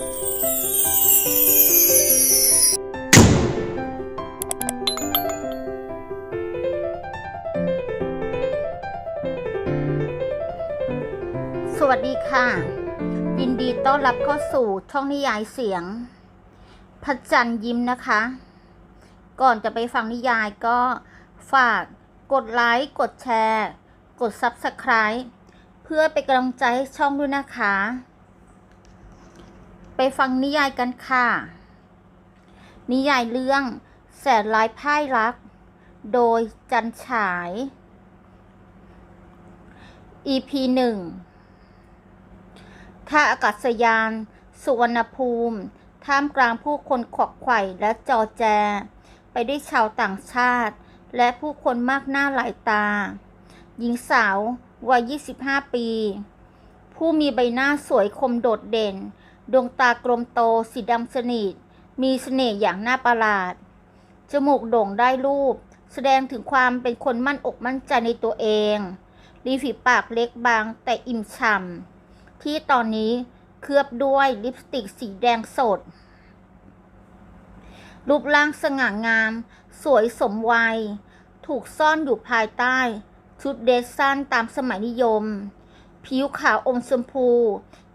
สวัสดีค่ะ ยินดีต้อนรับเข้าสู่ช่องนิยายเสียงพระจันทร์ยิ้มนะคะ ก่อนจะไปฟังนิยายก็ฝากกดไลค์ กดแชร์ กด Subscribe เพื่อเป็นกำลังใจให้ช่องด้วยนะคะ ไปฟังนิยายกันค่ะ นิยายเรื่อง แสนร้ายพ่ายรัก โดยจันฉาย EP หนึ่งท่าอากาศยาน สุวรรณภูมิ ท่ามกลางผู้คนขวักไขว่และจอแจ ไปด้วยชาวต่างชาติ และผู้คนมากหน้าหลายตา หญิงสาววัย 25 ปี ผู้มีใบหน้าสวยคมโดดเด่น ดวงตากลมโตสีดำสนิท มีเสน่ห์อย่างน่าประหลาด จมูกโด่งได้รูป แสดงถึงความเป็นคนมั่นอกมั่นใจในตัวเองริมฝีปากเล็กบางแต่อิ่มฉ่ำ ที่ตอนนี้เคลือบด้วยลิปสติกสีแดงสด รูปร่างสง่างาม สวยสมวัย ถูกซ่อนอยู่ภายใต้ ชุดเดรสสั้นตามสมัยนิยม ผิวขาวอมชมพู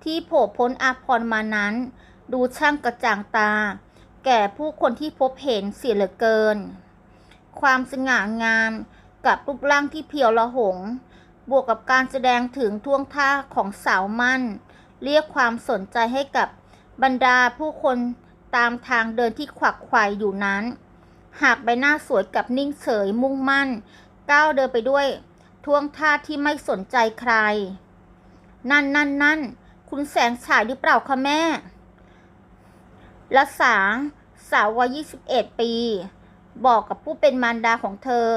ที่โผล่พ้นอาพรณ์มานั้น ดูช่างกระจ่างตา แก่ผู้คนที่พบเห็นเสียเหลือเกิน ความสง่างามกับรูปร่างที่เพียวละหง บวกกับการแสดงถึงท่วงท่าของสาวมั่น เรียกความสนใจให้กับบรรดาผู้คนตามทางเดินที่ขวักไขว่อยู่นั้น หากใบหน้าสวยกับนิ่งเฉยมุ่งมั่น ก้าวเดินไปด้วยท่วงท่าที่ไม่สนใจใคร นั่นนั่นนั่น คุณแสงฉายหรือเปล่าคะแม่รัศาสาววัย21 ปี บอกกับผู้เป็นมารดาของเธอ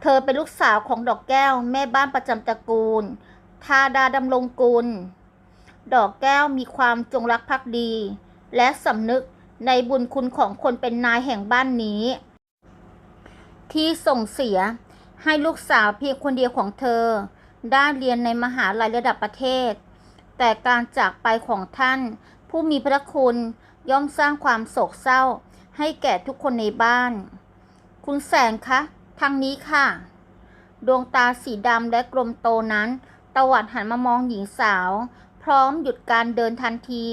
เธอเป็นลูกสาวของดอกแก้ว แม่บ้านประจำตระกูล ทาดาดำรงกุล ดอกแก้วมีความจงรักภักดี และสำนึกในบุญคุณของคนเป็นนายแห่งบ้านนี้ ที่ส่งเสียให้ลูกสาวเพียงคนเดียวของเธอ ได้เรียนในมหาลัยระดับประเทศ แต่การจากไปของท่าน ผู้มีพระคุณย่อมสร้างความโศกเศร้า ให้แก่ทุกคนในบ้าน คุณแสงคะ ทางนี้ค่ะ ดวงตาสีดำและกลมโตนั้น ตวัดหันมามองหญิงสาว พร้อมหยุดการเดินทันที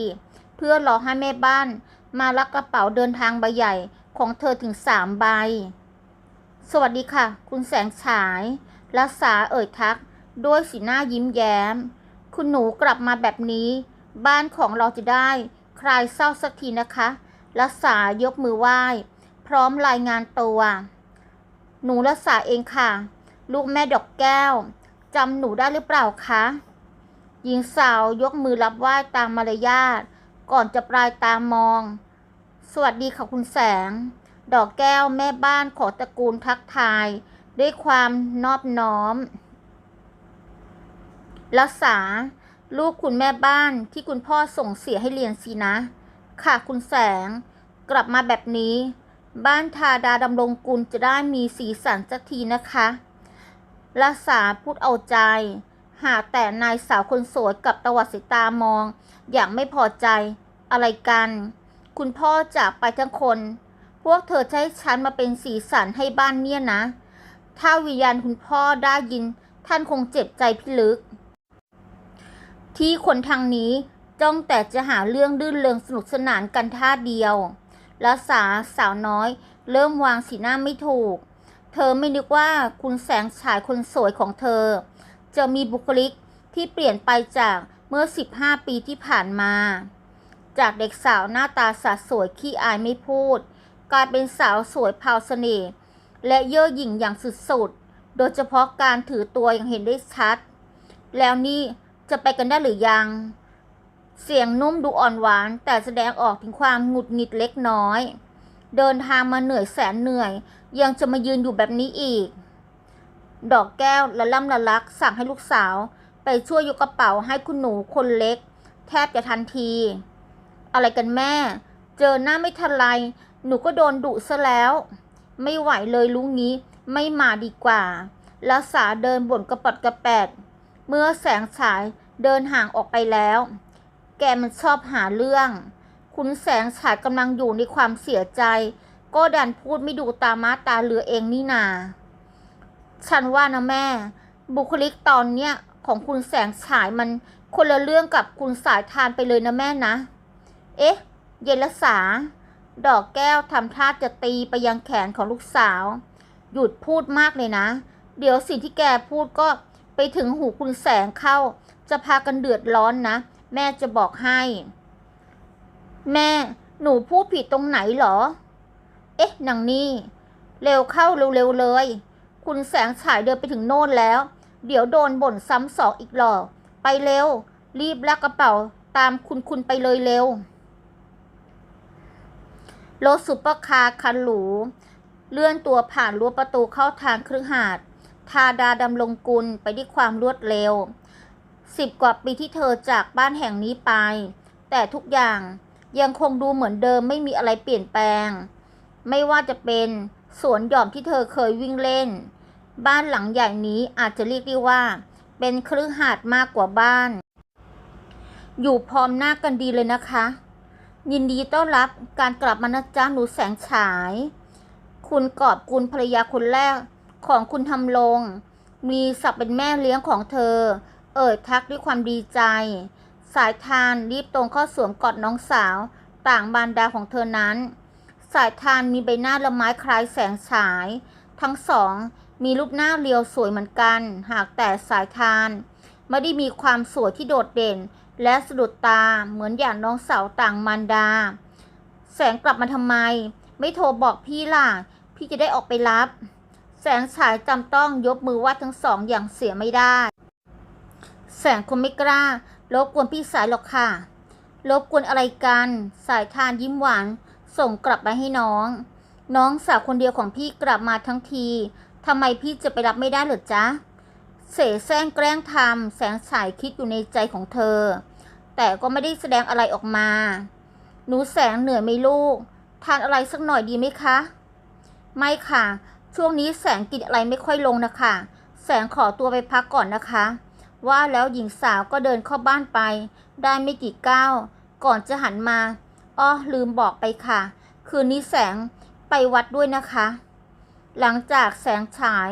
เพื่อรอให้แม่บ้านมารับกระเป๋าเดินทางใบใหญ่ของเธอถึงสามใบ สวัสดีค่ะ คุณแสงฉายรักษาเอ่ยทัก ด้วยสีหน้ายิ้มแย้ม คุณหนูกลับมาแบบนี้ บ้านของเราจะได้คลายเศร้าสักทีนะคะรักษายกมือไหว้ พร้อมรายงานตัว หนูรักษาเองค่ะ ลูกแม่ดอกแก้วจำหนูได้หรือเปล่าคะหญิงสาวยกมือรับไหว้ตามมารยาทก่อนจะปลายตามอง สวัสดีค่ะคุณแสง ดอกแก้วแม่บ้านของตระกูลทักทาย ด้วยความนอบน้อม รักษาลูกคุณแม่บ้านที่คุณพ่อส่งเสียให้เรียนสินะ ค่ะคุณแสง กลับมาแบบนี้ บ้านทาดาดำรงกุลจะได้มีสีสันสักทีนะคะรักษาพูดเอาใจ หากแต่นายสาวคนสวยกับตวัดสายตามอง อย่างไม่พอใจอะไรกัน คุณพ่อจากไปทั้งคน พวกเธอจะให้ฉันมาเป็นสีสันให้บ้านเนี่ยนะ ถ้าวิญญาณคุณพ่อได้ยินท่านคงเจ็บใจพิลึก ที่คนทางนี้จ้องแต่จะหาเรื่องดื้นเริงสนุกสนานกันท่าเดียว แล้วสาสาวน้อย เริ่มวางสีหน้าไม่ถูก เธอไม่นึกว่าคุณแสงฉายคนสวยของเธอ จะมีบุคลิกที่เปลี่ยนไปจากเมื่อ 15 ปีที่ผ่านมา จากเด็กสาวหน้าตาสะสวยขี้อายไม่พูด กลายเป็นสาวสวยพราวเสน่ห์และเย่อหยิ่งอย่างสุดๆ โดยเฉพาะการถือตัวอย่างเห็นได้ชัด แล้วนี่ จะไปกันได้หรือยัง เสียงนุ่มดูอ่อนหวาน แต่แสดงออกถึงความหงุดหงิดเล็กน้อย เดินทางมาเหนื่อยแสนเหนื่อย ยังจะมายืนอยู่แบบนี้อีก ดอกแก้วละล่ำละลัก สั่งให้ลูกสาว ไปช่วยยกกระเป๋าให้คุณหนูคนเล็ก แทบจะทันที อะไรกันแม่ เจอหน้าไม่ทันไร หนูก็โดนดุซะแล้ว ไม่ไหวเลยลุงนี้ไม่มาดีกว่า แล้วสาเดินบ่นกระปัดกระแปด เมื่อแสงฉายเดินห่างออกไปแล้ว แกมันชอบหาเรื่อง คุณแสงฉายกำลังอยู่ในความเสียใจ ก็ดันพูดไม่ดูตามาตาเรือเองนี่นา ฉันว่านะแม่ บุคลิกตอนเนี้ยของคุณแสงฉายมันคนละเรื่องกับคุณสายทานไปเลยนะแม่นะ เอ๊ะ เยลสา ดอกแก้วทำท่าจะตีไปยังแขนของลูกสาว หยุดพูดมากเลยนะ เดี๋ยวสิ่งที่แกพูดก็ ไปถึงหูคุณแสงเข้า จะพากันเดือดร้อนนะ แม่จะบอกให้ แม่ หนูพูดผิดตรงไหนเหรอ เอ๊ะนางนี่ เร็วเข้าเร็วๆเลย คุณแสงฉายเดินไปถึงโน่นแล้ว เดี๋ยวโดนบ่นซ้ำสองอีกหรอก ไปเร็ว รีบลากกระเป๋าตามคุณคุณไปเลยเร็ว รถซุปเปอร์คาร์คันหรู เลื่อนตัวผ่านรั้วประตูเข้าทางคฤหาส น์ทาดาดำรงกุลไปด้วยความรวดเร็วสิบกว่าปีที่เธอจากบ้านแห่งนี้ไป แต่ทุกอย่างยังคงดูเหมือนเดิมไม่มีอะไรเปลี่ยนแปลง ไม่ว่าจะเป็นสวนหย่อมที่เธอเคยวิ่งเล่น บ้านหลังใหญ่นี้อาจจะเรียกได้ว่า เป็นคฤหาสน์มากกว่าบ้าน อยู่พร้อมหน้ากันดีเลยนะคะ ยินดีต้อนรับการกลับมานะจ๊ะหนูแสงฉาย คุณกอบกุลภรรยาคนแรก ของคุณทำลง มีศักดิ์เป็นแม่เลี้ยงของเธอ เอ่ยทักด้วยความดีใจ สายทานรีบตรงเข้าสวมกอดน้องสาว ต่างบานดาของเธอนั้น สายทานมีใบหน้าละไม้คล้ายแสงฉาย ทั้งสองมีรูปหน้าเรียวสวยเหมือนกัน หากแต่สายทานไม่ได้มีความสวยที่โดดเด่น และสะดุดตาเหมือนอย่างน้องสาวต่างมารดา แสงกลับมาทำไม ไม่โทรบอกพี่ล่ะ พี่จะได้ออกไปรับ แสงฉายจำต้องยกมือไหว่าทั้งสองอย่างเสียไม่ได้ แสงคงไม่กล้ารบกวนพี่สายหรอกค่ะรบกวนอะไรกัน สายทานยิ้มหวาน ส่งกลับไปให้น้อง น้องสาวคนเดียวของพี่กลับมาทั้งทีทำไมพี่จะไปรับไม่ได้หรอจ๊ะ เสแสร้งแกล้งทำแสงฉายคิดอยู่ในใจของเธอ แต่ก็ไม่ได้แสดงอะไรออกมา หนูแสงเหนื่อยไหมลูก ทานอะไรสักหน่อยดีไหมคะ ไม่ค่ะ ช่วงนี้แสงกินอะไรไม่ค่อยลงนะคะ แสงขอตัวไปพักก่อนนะคะ ว่าแล้วหญิงสาวก็เดินเข้าบ้านไป ได้ไม่กี่ก้าว ก่อนจะหันมา อ้อลืมบอกไปค่ะ คืนนี้แสงไปวัดด้วยนะคะ หลังจากแสงฉาย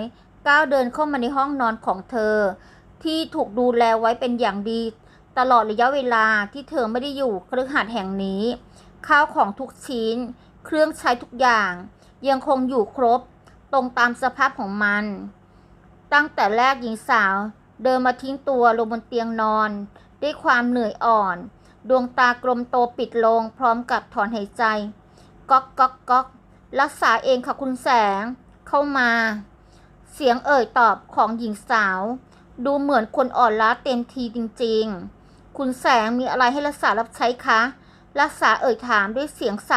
ก้าวเดินเข้ามาในห้องนอนของเธอ ที่ถูกดูแลไว้เป็นอย่างดี ตลอดระยะเวลาที่เธอไม่ได้อยู่ครือหาสน์แห่งนี้ ข้าวของทุกชิ้น เครื่องใช้ทุกอย่าง ยังคงอยู่ครบ ตรงตามสภาพของมัน ตั้งแต่แรกหญิงสาวเดินมาทิ้งตัวลงบนเตียงนอน ด้วยความเหนื่อยอ่อน ดวงตากลมโตปิดลงพร้อมกับถอนหายใจ ก๊อกก๊อกก๊อกรักษาเองค่ะคุณแสง เข้ามา เสียงเอ่ยตอบของหญิงสาว ดูเหมือนคนอ่อนล้าเต็มทีจริงๆ คุณแสงมีอะไรให้รักษารับใช้คะ รักษาเอ่ยถามด้วยเสียงใส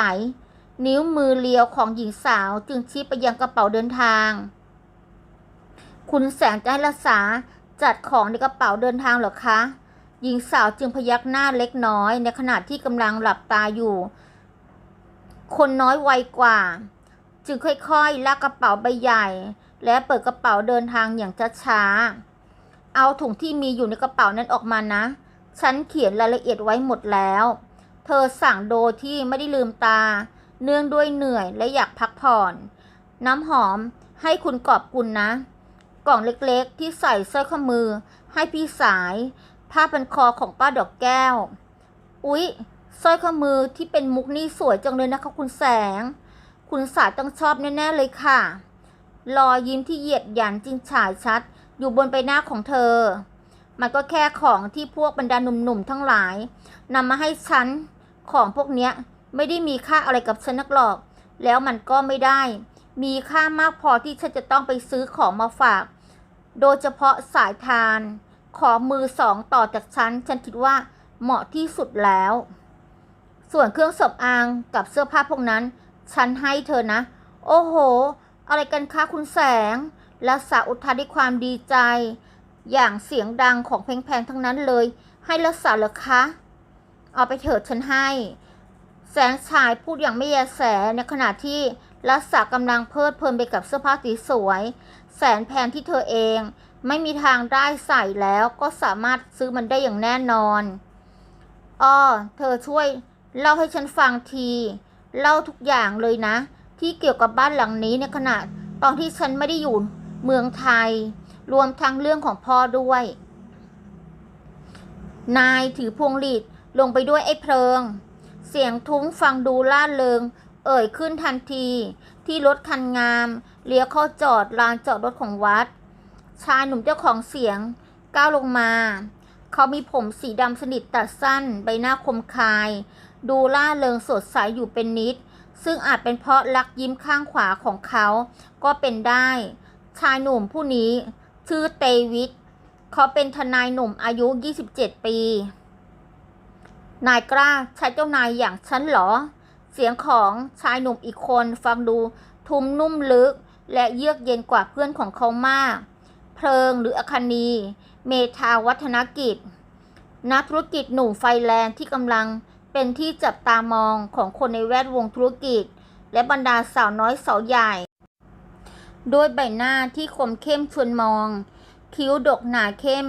นิ้วมือเลียวของหญิงสาวจึงชี้ไปยังกระเป๋าเดินทาง คุณแสงจะให้รักษาจัดของในกระเป๋าเดินทางหรอคะ หญิงสาวจึงพยักหน้าเล็กน้อยในขณะที่กำลังหลับตาอยู่ คนน้อยวัยกว่า จึงค่อยๆลากกระเป๋าใบใหญ่ และเปิดกระเป๋าเดินทางอย่างช้าๆ เอาถุงที่มีอยู่ในกระเป๋านั้นออกมานะ ฉันเขียนรายละเอียดไว้หมดแล้ว เธอสั่งโดยที่ไม่ได้ลืมตา เนื่องด้วยเหนื่อยและอยากพักผ่อน น้ำหอมให้คุณกอบกุลนะ กล่องเล็กๆ ที่ใส่สร้อยข้อมือ ให้พี่สาย ผ้าพันคอของป้าดอกแก้ว อุ๊ยสร้อยข้อมือที่เป็นมุกนี่สวยจังเลยนะคะคุณแสง คุณสายต้องชอบแน่ๆเลยค่ะ รอยยิ้มที่เหยียดหยันจริงฉายชัด อยู่บนใบหน้าของเธอ มันก็แค่ของที่พวกบรรดาหนุ่มๆทั้งหลายนำมาให้ฉันของพวกเนี้ย ไม่ได้มีค่าอะไรกับฉันนักหรอก แล้วมันก็ไม่ได้ มีค่ามากพอที่ฉันจะต้องไปซื้อของมาฝาก โดยเฉพาะสายทาน ขอมือสองต่อจากฉัน ฉันคิดว่าเหมาะที่สุดแล้ว ส่วนเครื่องสำอางกับเสื้อผ้าพวกนั้น ฉันให้เธอนะ โอ้โห อะไรกันคะคุณแสง และสาวอุทานด้วยความดีใจ อย่างเสียงดังของแพงๆทั้งนั้นเลย ให้รักษาเหรอคะ เอาไปเถิดฉันให้ แสงชายพูดอย่างไม่แยแสในขณะที่รักษากำลังเพลิดเพลินไปกับเสื้อผ้าสีสวย แสนแพงที่เธอเอง ไม่มีทางได้ใส่แล้วก็สามารถซื้อมันได้อย่างแน่นอนอ้อเธอช่วยเล่าให้ฉันฟังที เล่าทุกอย่างเลยนะ ที่เกี่ยวกับบ้านหลังนี้ในขณะตอนที่ฉันไม่ได้อยู่เมืองไทย รวมทั้งเรื่องของพ่อด้วย นายถือพวงหลีดลงไปด้วยไอ้เพลิง เสียงทุ้งฟังดูล่าเริง เอ่ยขึ้นทันที ที่รถคันงามเลี้ยวเข้าจอดลานจอดรถของวัด ชายหนุ่มเจ้าของเสียงก้าวลงมา เขามีผมสีดำสนิทตัดสั้น ใบหน้าคมคาย ดูล่าเริงสดใสอยู่เป็นนิด ซึ่งอาจเป็นเพราะลักยิ้มข้างขวาของเขาก็เป็นได้ ชายหนุ่มผู้นี้ชื่อเตวิทเขาเป็นทนายหนุ่มอายุ 27 ปี นายกล้าใช้เจ้านายอย่างฉันเหรอ เสียงของชายหนุ่มอีกคนฟังดูทุ้มนุ่มลึก และเยือกเย็นกว่าเพื่อนของเขามาก เพลิงหรืออคนีเมธาวัฒนกิจ นักธุรกิจหนุ่มไฟแรงที่กำลังเป็นที่จับตามองของคนในแวดวงธุรกิจ และบรรดาสาวน้อยสาวใหญ่ด้วยใบหน้าที่คมเข้มชวนมอง คิ้วดกหนาเข้ม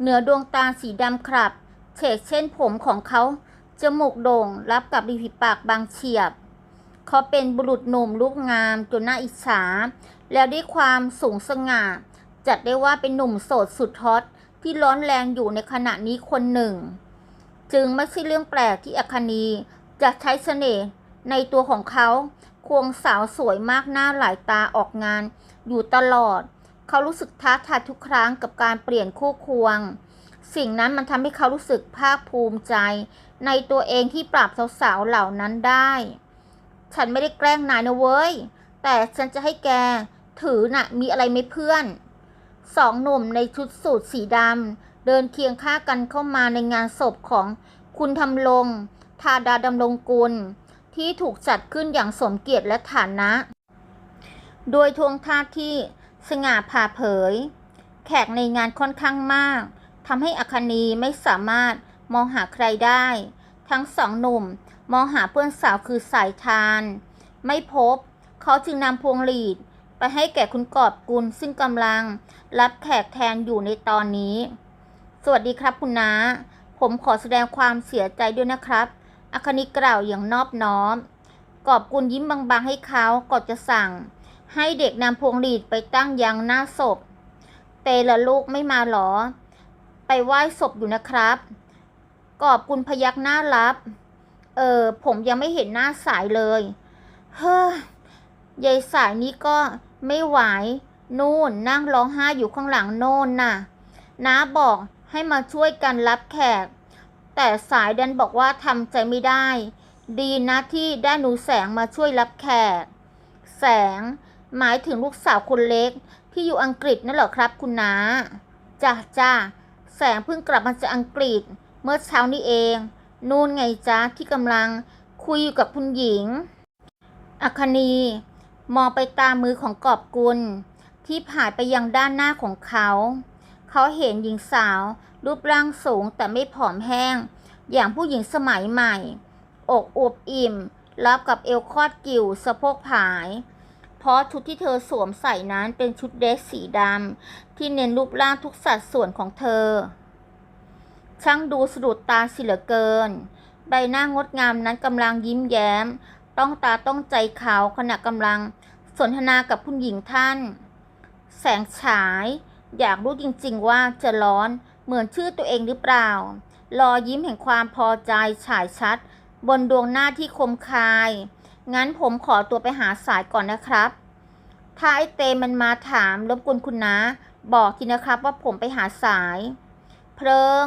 เหนือดวงตาสีดำครับ เฉดเส้นผมของเขา จมูกโด่งรับกับริมฝีปากบางเฉียบ เขาเป็นบุรุษหนุ่มรูปงามจนน่าอิจฉา แล้วด้วยความสูงสง่า จัดได้ว่าเป็นหนุ่มโสดสุดฮอตที่ร้อนแรงอยู่ในขณะนี้คนหนึ่ง จึงไม่ใช่เรื่องแปลกที่อัคนีจะใช้เสน่ห์ในตัวของเขาควงสาวสวยมากหน้าหลายตาออกงาน อยู่ตลอด เขารู้สึกท้าทายทุกครั้งกับการเปลี่ยนคู่ควง สิ่งนั้นมันทำให้เขารู้สึกภาคภูมิใจ ในตัวเองที่ปราบสาวๆเหล่านั้นได้ ฉันไม่ได้แกล้งนายนะเว้ย แต่ฉันจะให้แกถือน่ะมีอะไรไหมเพื่อน สองหนุ่มในชุดสูทสีดำเดินเคียงข้างกันเข้ามาในงานศพของคุณทำลง ทาดาดำรงกุล ที่ถูกจัดขึ้นอย่างสมเกียรติและฐานะ โดยทวงท่าที่สง่าผ่าเผย แขกในงานค่อนข้างมาก ทำให้อคนีไม่สามารถมองหาใครได้ ทั้งสองหนุ่มมองหาเพื่อนสาวคือสายทาน ไม่พบ เขาจึงนำพวงหลีดไปให้แก่คุณกอบกุลซึ่งกำลังรับแขกแทนอยู่ในตอนนี้ สวัสดีครับคุณน้าผมขอแสดงความเสียใจด้วยนะครับอคณิกล่าวอย่างนอบน้อม กอบกุลยิ้มบางๆให้เขาก่อนจะสั่ง ให้เด็กนำพวงหลีดไปตั้งยังหน้าศพ เตละลูกไม่มาหรอ ไปไหว้ศพอยู่นะครับกอบกุลพยักหน้ารับ เออผมยังไม่เห็นหน้าสายเลย เฮ้ยายสายนี้ก็ไม่ไหวนู่นนั่งร้องไห้อยู่ข้างหลังโน่นน่ะน้าบอกให้มาช่วยกันรับแขก แต่สายดันบอกว่าทำใจไม่ได้ ดีนะที่ได้หนูแสงมาช่วยรับแขก แสงหมายถึงลูกสาวคนเล็กที่อยู่อังกฤษนั่นเหรอครับคุณน้าจ้าจ้า แสงเพิ่งกลับมาจากอังกฤษ เมื่อเช้านี้เอง นู่นไงจ้าที่กำลังคุยอยู่กับคุณหญิงอัคนี มองไปตามมือของกอบกุล ที่ผ่านไปยังด้านหน้าของเขา เขาเห็นหญิงสาว รูปร่างสูงแต่ไม่ผอมแห้ง อย่างผู้หญิงสมัยใหม่ อกอวบอิ่มรับกับเอวคอดกิ่วสะโพกผาย เพราะชุดที่เธอสวมใส่นั้นเป็นชุดเดรสสีดำที่เน้นรูปร่างทุกสัดส่วนของเธอ ช่างดูสะดุดตาสิเหลือเกิน ใบหน้างดงามนั้นกำลังยิ้มแย้ม ต้องตาต้องใจเขาขณะกำลังสนทนากับคุณหญิงท่าน แสงฉาย อยากรู้จริงๆว่าจะร้อนเหมือนชื่อตัวเองหรือเปล่า รอยิ้มแห่งความพอใจฉายชัด บนดวงหน้าที่คมคาย งั้นผมขอตัวไปหาสายก่อนนะครับ ถ้าไอเตมันมาถามรบกวนคุณนะ บอกทีนะครับว่าผมไปหาสาย เพลิง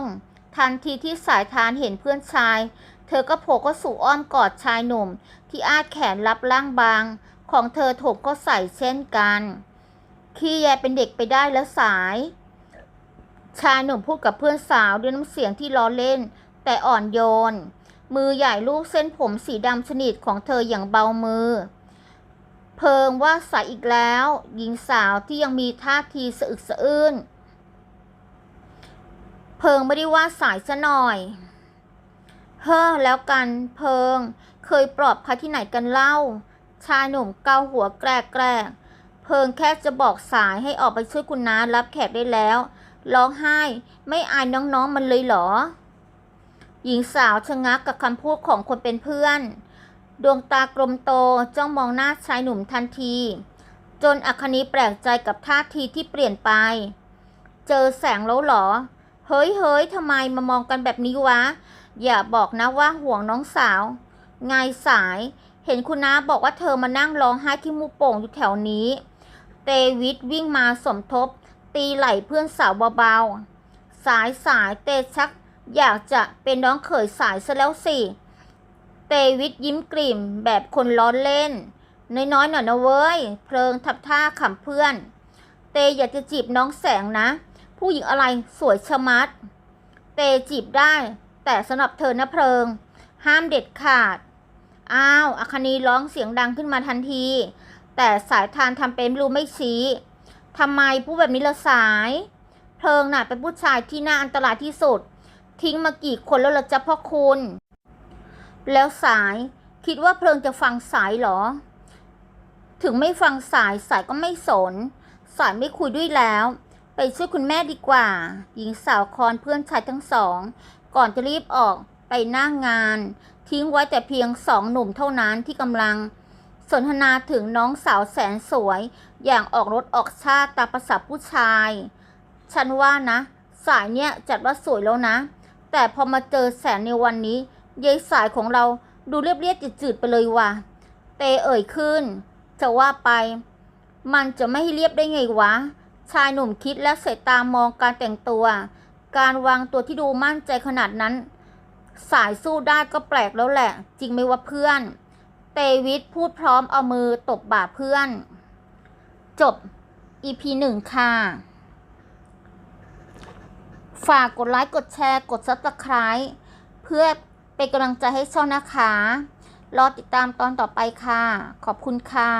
ทันทีที่สายทานเห็นเพื่อนชาย เธอก็โผล่เข้าสู่อ้อมกอดชายหนุ่ม ที่อาแขนรับร่างบาง ของเธอถมก็ใส่เช่นกัน ขี้แยเป็นเด็กไปได้แล้วสาย ชายหนุ่มพูดกับเพื่อนสาวด้วยน้ำเสียงที่ล้อเล่น แต่อ่อนโยน มือใหญ่ลูกเส้นผมสีดำสนิทของเธออย่างเบามือ เพิงว่าสายอีกแล้ว หญิงสาวที่ยังมีท่าทีสะอึกสะอื้นเพิงไม่ได้ว่าสายซะหน่อย เฮ้อแล้วกันเพิง เคยปลอบใครที่ไหนกันเล่า ชายหนุ่มเกาหัวแกรกแกรกเพิงแค่จะบอกสายให้ออกไปช่วยคุณน้ารับแขกได้แล้ว ร้องไห้ไม่อายน้องๆมันเลยเหรอ หญิงสาวชะงักกับคำพูดของคนเป็นเพื่อน ดวงตากลมโตจ้องมองหน้าชายหนุ่มทันที จนอัคนีแปลกใจกับท่าทีที่เปลี่ยนไป เจอแสงแล้วเหรอ เฮ้ยเฮ้ยทำไมมามองกันแบบนี้วะ อย่าบอกนะว่าห่วงน้องสาว ไงสาย เห็นคุณน้าบอกว่าเธอมานั่งร้องไห้ที่มูกโป่งอยู่แถวนี้ เตวิทวิ่งมาสมทบ ตีไหล่เพื่อนสาวเบาๆ สายสายเตชัก อยากจะเป็นน้องเขยสายซะแล้วสิ เตวิทยิ้มกลิ่มแบบคนล้อเล่น น้อยๆหน่อยนะเว้ย เพลิงทับท่าขำเพื่อน เตอยากจะจีบน้องแสงนะ ผู้หญิงอะไรสวยชะมัด เตจีบได้ แต่สำหรับเธอนะเพลิง ห้ามเด็ดขาด อ้าวอคนีร้องเสียงดังขึ้นมาทันที แต่สายทานทำเป็นรู้ไม่ชี้ทำไมพูดแบบนี้ละสาย เพลิงน่ะเป็นผู้ชายที่น่าอันตรายที่สุด ทิ้งมากี่คนแล้วละจ๊ะพ่อคุณ แล้วสายคิดว่าเพลิงจะฟังสายเหรอ ถึงไม่ฟังสายสายก็ไม่สน สายไม่คุยด้วยแล้ว ไปช่วยคุณแม่ดีกว่า หญิงสาวคอนเพื่อนชายทั้งสอง ก่อนจะรีบออกไปหน้างงาน ทิ้งไว้แต่เพียงสองหนุ่มเท่านั้นที่กำลัง สนทนาถึงน้องสาวแสนสวย อย่างออกรถออกชาติตามภาษาผู้ชาย ฉันว่านะ สายเนี่ยจัดว่าสวยแล้วนะ แต่พอมาเจอแสนในวันนี้ยายสายของเราดูเรียบๆจืดๆไปเลยว่ะ เตเอ่ยขึ้น จะว่าไป มันจะไม่ให้เรียบได้ไงวะ ชายหนุ่มคิดและสายตามองการแต่งตัว การวางตัวที่ดูมั่นใจขนาดนั้น สายสู้ได้ก็แปลกแล้วแหละ จริงไหมวะเพื่อน เตวิทพูดพร้อมเอามือตบบ่าเพื่อน จบ EP หนึ่งค่ะ ฝากกดไลค์ กดแชร์ กด Subscribe เพื่อเป็นกำลังใจให้ช่องนะคะ รอติดตามตอนต่อไปค่ะ ขอบคุณค่ะ